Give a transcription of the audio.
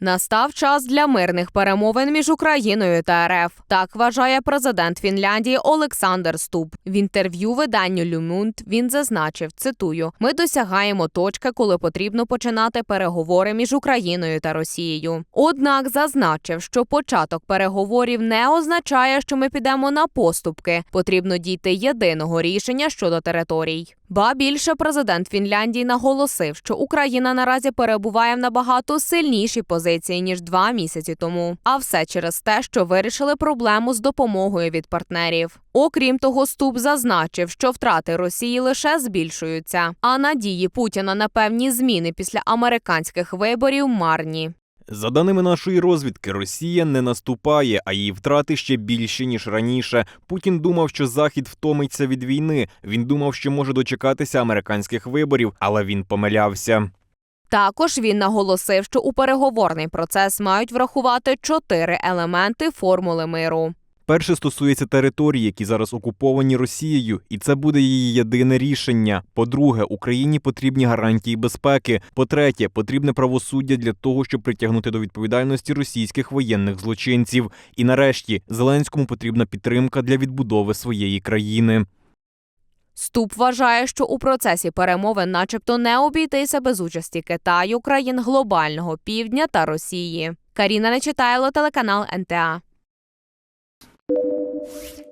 Настав час для мирних перемовин між Україною та РФ. Так вважає президент Фінляндії Олександр Ступ. В інтерв'ю виданню Люмунд він зазначив: цитую: ми досягаємо точки, коли потрібно починати переговори між Україною та Росією. Однак зазначив, що початок переговорів не означає, що ми підемо на поступки. Потрібно дійти єдиного рішення щодо територій. Ба більше президент Фінляндії наголосив, що Україна наразі перебуває в набагато сильнішій позиції ніж два місяці тому. А все через те, що вирішили проблему з допомогою від партнерів. Окрім того, Ступ зазначив, що втрати Росії лише збільшуються, а надії Путіна на певні зміни після американських виборів марні. За даними нашої розвідки, Росія не наступає, а її втрати ще більші ніж раніше. Путін думав, що Захід втомиться від війни. Він думав, що може дочекатися американських виборів, але він помилявся. Також він наголосив, що у переговорний процес мають врахувати чотири елементи формули миру. Перше стосується територій, які зараз окуповані Росією, і це буде її єдине рішення. По-друге, Україні потрібні гарантії безпеки. По-третє, потрібне правосуддя для того, щоб притягнути до відповідальності російських воєнних злочинців. І нарешті Зеленському потрібна підтримка для відбудови своєї країни. Ступ вважає, що у процесі перемовин, начебто, не обійтися без участі Китаю, країн глобального півдня та Росії. Каріна Нечитайло, телеканал НТА. you